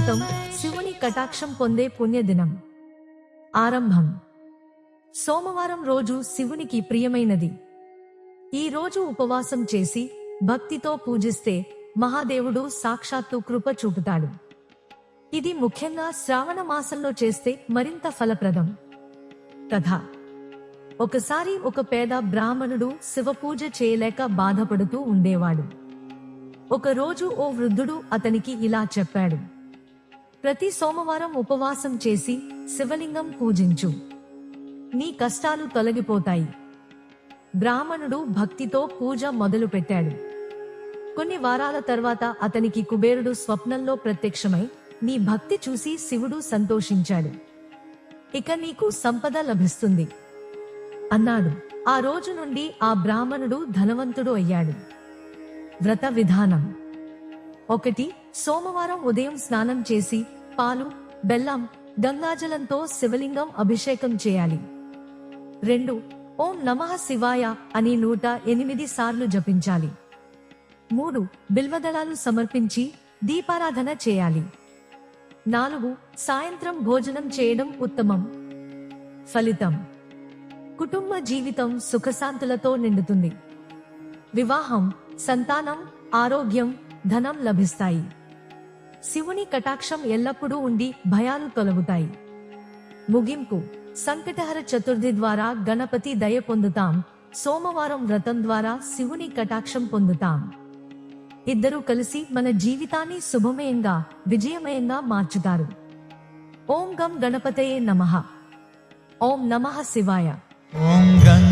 వ్రతం శివుని కటాక్షం పొందే పుణ్యదినం. ఆరంభం. సోమవారం రోజు శివునికి ప్రియమైనది. ఈ రోజు ఉపవాసం చేసి భక్తితో పూజిస్తే మహాదేవుడు సాక్షాత్తు కృప చూపుతాడు. ఇది ముఖ్యంగా శ్రావణ మాసంలో చేస్తే మరింత ఫలప్రదం. కథ ఒకసారి ఒక పేద బ్రాహ్మణుడు శివపూజ చేయలేక బాధపడుతూ ఉండేవాడు. ఒకరోజు ఓ వృద్ధుడు అతనికి ఇలా చెప్పాడు. ప్రతి సోమవారం ఉపవాసం చేసి శివలింగం పూజించు. నీ కష్టాలు తొలగిపోతాయి. బ్రాహ్మణుడు భక్తితో పూజ మొదలుపెట్టాడు. కొన్ని వారాల తర్వాత అతనికి కుబేరుడు స్వప్నంలో ప్రత్యక్షమై నీ భక్తి చూసి శివుడు సంతోషించాడు. ఇక నీకు సంపద లభిస్తుంది. అన్నాడు. ఆ రోజు నుండి ఆ బ్రాహ్మణుడు ధనవంతుడు అయ్యాడు. వ్రత విధానం. ఒకటి సోమవారం ఉదయం స్నానం చేసి పాలు బెల్లం గంగాజలంతో శివలింగం అభిషేకం చేయాలి. రెండు ఓం నమః శివాయ అని నూట ఎనిమిది సార్లు జపించాలి. మూడు బిల్వదళాలు సమర్పించి దీపారాధన చేయాలి. నాలుగు సాయంత్రం భోజనం చేయడం ఉత్తమం. ఫలితం కుటుంబ జీవితం సుఖశాంతులతో నిండుతుంది. వివాహం సంతానం ఆరోగ్యం ధనం లభిస్తాయి. శివుని కటాక్షం ఎల్లప్పుడూ ఉండి భయాలు తొలగుతాయి. ముగింపు. సంకటహర చతుర్థి ద్వారా గణపతి దయ పొందుతాం. సోమవారం వ్రతం ద్వారా శివుని కటాక్షం పొందుతాం. ఇద్దరూ కలిసి మన జీవితాన్ని శుభమయంగా విజయమయంగా మార్చుతారు. ఓం గం గణపతయే నమ. ఓం నమ శివాయ. ఓం గం